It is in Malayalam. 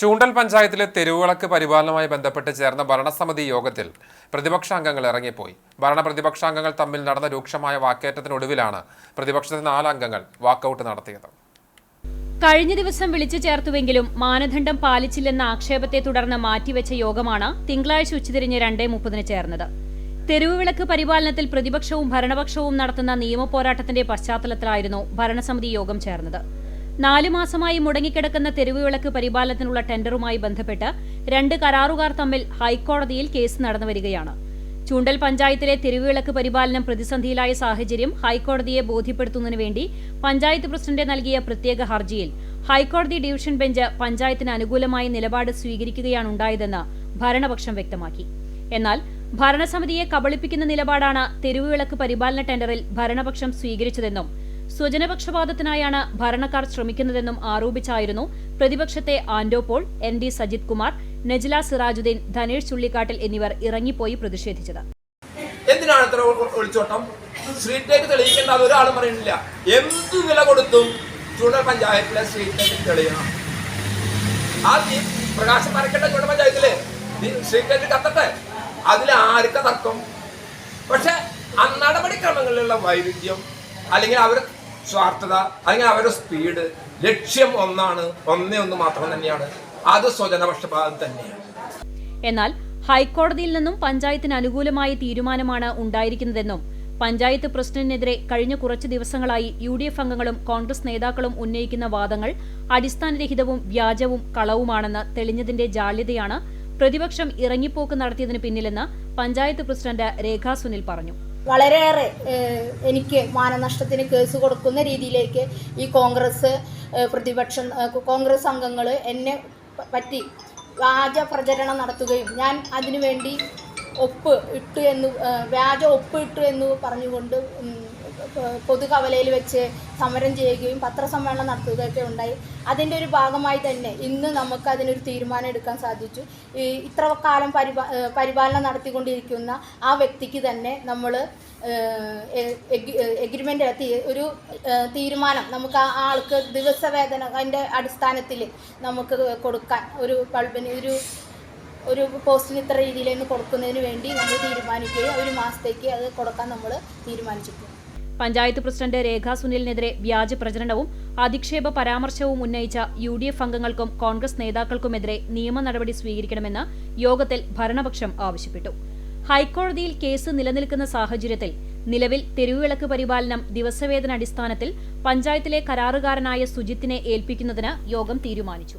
ചൂണ്ടൽ പഞ്ചായത്തിലെ തെരുവുവിളക്ക് പരിപാലനവുമായി ബന്ധപ്പെട്ട് ചേർന്ന ഭരണസമിതി യോഗത്തിൽ പ്രതിപക്ഷാംഗങ്ങൾ ഇറങ്ങിപ്പോയി. ഭരണ പ്രതിപക്ഷാംഗങ്ങൾ തമ്മിൽ നടന്ന രൂക്ഷമായ വാക്കേറ്റത്തിനൊടുവിലാണ് പ്രതിപക്ഷത്തെ നാലംഗങ്ങൾ വാക്കൌട്ട് നടത്തിയത്. കഴിഞ്ഞ ദിവസം വിളിച്ചു ചേർത്തുവെങ്കിലും മാനദണ്ഡം പാലിച്ചില്ലെന്ന ആക്ഷേപത്തെ തുടർന്ന് മാറ്റിവെച്ച യോഗമാണ് തിങ്കളാഴ്ച ഉച്ചതിരിഞ്ഞ് രണ്ടേ മുപ്പതിന് ചേർന്നത്. തെരുവുവിളക്ക് പരിപാലനത്തിൽ പ്രതിപക്ഷവും ഭരണപക്ഷവും നടത്തുന്ന നിയമപോരാട്ടത്തിന്റെ പശ്ചാത്തലത്തിലായിരുന്നു ഭരണസമിതി യോഗം ചേർന്നത്. നാലു മാസമായി മുടങ്ങിക്കിടക്കുന്ന തെരുവുവിളക്ക് പരിപാലനത്തിനുള്ള ടെൻഡറുമായി ബന്ധപ്പെട്ട് രണ്ട് കരാറുകാർ തമ്മിൽ ഹൈക്കോടതിയിൽ കേസ് നടന്നു വരികയാണ്. ചൂണ്ടൽ പഞ്ചായത്തിലെ തെരുവുവിളക്ക് പരിപാലനം പ്രതിസന്ധിയിലായ സാഹചര്യം ഹൈക്കോടതിയെ ബോധ്യപ്പെടുത്തുന്നതിനു വേണ്ടി പഞ്ചായത്ത് പ്രസിഡന്റ് നൽകിയ പ്രത്യേക ഹർജിയിൽ ഹൈക്കോടതി ഡിവിഷൻ ബെഞ്ച് പഞ്ചായത്തിന് അനുകൂലമായ നിലപാട് സ്വീകരിക്കുകയാണുണ്ടായതെന്ന് ഭരണപക്ഷം വ്യക്തമാക്കി. എന്നാൽ ഭരണസമിതിയെ കബളിപ്പിക്കുന്ന നിലപാടാണ് തെരുവുവിളക്ക് പരിപാലന ടെൻഡറിൽ ഭരണപക്ഷം സ്വീകരിച്ചതെന്നും സ്വജനപക്ഷപാതത്തിനായാണ് ഭരണക്കാർ ശ്രമിക്കുന്നതെന്നും ആരോപിച്ചായിരുന്നു പ്രതിപക്ഷത്തെ ആൻഡോ പോൾ എൻ ഡി സജിത് കുമാർ നജ്ല സിറാജുദ്ദീൻ ധനേഷ് ചുള്ളിക്കാട്ടിൽ എന്നിവർ ഇറങ്ങിപ്പോയി പ്രതിഷേധിച്ചത്. എന്തിനാണ് ഇത്ര ഒളിച്ചോട്ടം? സ്ട്രീറ്റിലേക്ക് തെളിയിക്കേണ്ട അത് ഒരാളും പറയുന്നില്ല. എന്ത് വില കൊടുത്തും ചൂണ്ടൽ പഞ്ചായത്തിലെ സ്ട്രീറ്റിലേക്ക് തെളിയണം. ആ പ്രകാശം മറക്കേണ്ട ചൂണ്ടൽ പഞ്ചായത്തിലെ സ്ട്രീറ്റിലേക്ക് കത്തട്ടെ. അതിൽ ആർക്ക തർക്കം? പക്ഷെ ആ നടപടിക്രമങ്ങളിലുള്ള വൈരുദ്ധ്യം അല്ലെങ്കിൽ അവരുടെ സ്വാർത്ഥത അല്ലെങ്കിൽ അവരുടെ സ്പീഡ് ലക്ഷ്യം ഒന്നാണ് ഒന്നേ ഒന്ന് മാത്രം തന്നെയാണ്. അത് സ്വജനപക്ഷപാതം തന്നെയാണ്. എന്നാൽ ഹൈക്കോടതിയിൽ നിന്നും പഞ്ചായത്തിന് അനുകൂലമായ തീരുമാനമാണ് ഉണ്ടായിരിക്കുന്നതെന്നും പഞ്ചായത്ത് പ്രസിഡന്റിനെതിരെ കഴിഞ്ഞ കുറച്ച് ദിവസങ്ങളായി യു ഡി എഫ് അംഗങ്ങളും കോൺഗ്രസ് നേതാക്കളും ഉന്നയിക്കുന്ന വാദങ്ങൾ അടിസ്ഥാനരഹിതവും വ്യാജവും കളവുമാണെന്ന് തെളിഞ്ഞതിന്റെ ജാള്യതയാണ് പ്രതിപക്ഷം ഇറങ്ങിപ്പോക്ക് നടത്തിയതിന് പിന്നിലെന്ന് പഞ്ചായത്ത് പ്രസിഡന്റ് രേഖാ സുനിൽ പറഞ്ഞു. വളരെയേറെ എനിക്ക് മാനനഷ്ടത്തിന് കേസ് കൊടുക്കുന്ന രീതിയിലേക്ക് ഈ കോൺഗ്രസ് പ്രതിപക്ഷ കോൺഗ്രസ് അംഗങ്ങൾ എന്നെ പറ്റി വ്യാജ പ്രചരണം നടത്തുകയും ഞാൻ അതിനുവേണ്ടി ഒപ്പ് ഇട്ടു എന്ന് വ്യാജ ഒപ്പ് ഇട്ടു എന്ന് പറഞ്ഞുകൊണ്ട് പൊതുകവലയിൽ വെച്ച് സമരം ചെയ്യുകയും പത്രസമ്മേളനം നടത്തുകയൊക്കെ ഉണ്ടായി. അതിന്റെ ഒരു ഭാഗമായി തന്നെ ഇന്ന് നമുക്ക് അതിനൊരു തീരുമാനം എടുക്കാൻ സാധിച്ചു. ഈ ഇത്ര കാലം പരിപാ പരിപാലനം നടത്തിക്കൊണ്ടിരിക്കുന്ന ആ വ്യക്തിക്ക് തന്നെ നമ്മൾ എഗ്രിമെന്റ് ഒരു തീരുമാനം നമുക്ക് ആ ആൾക്ക് ദിവസവേതന അതിന്റെ അടിസ്ഥാനത്തിൽ നമുക്ക് കൊടുക്കാൻ ഒരു ബൾബിന് ഒരു ഒരു പോസ്റ്റിന് ഇത്ര രീതിയിൽ കൊടുക്കുന്നതിന് വേണ്ടി നമ്മൾ തീരുമാനിക്കുകയും ഒരു മാസത്തേക്ക് അത് കൊടുക്കാൻ നമ്മൾ തീരുമാനിച്ചിട്ടുണ്ട്. പഞ്ചായത്ത് പ്രസിഡന്റ് രേഖാ സുനിലിനെതിരെ വ്യാജ പ്രചരണവും അധിക്ഷേപ പരാമർശവും ഉന്നയിച്ച യു ഡി എഫ് അംഗങ്ങൾക്കും കോൺഗ്രസ് നേതാക്കൾക്കുമെതിരെ നിയമ നടപടി സ്വീകരിക്കണമെന്ന് യോഗത്തിൽ ഭരണപക്ഷം ആവശ്യപ്പെട്ടു. ഹൈക്കോടതിയിൽ കേസ് നിലനിൽക്കുന്ന സാഹചര്യത്തിൽ നിലവിൽ തെരുവുവിളക്ക് പരിപാലനം ദിവസവേതന അടിസ്ഥാനത്തിൽ പഞ്ചായത്തിലെ കരാറുകാരനായ സുജിത്തിനെ ഏൽപ്പിക്കുന്നതിന് യോഗം തീരുമാനിച്ചു.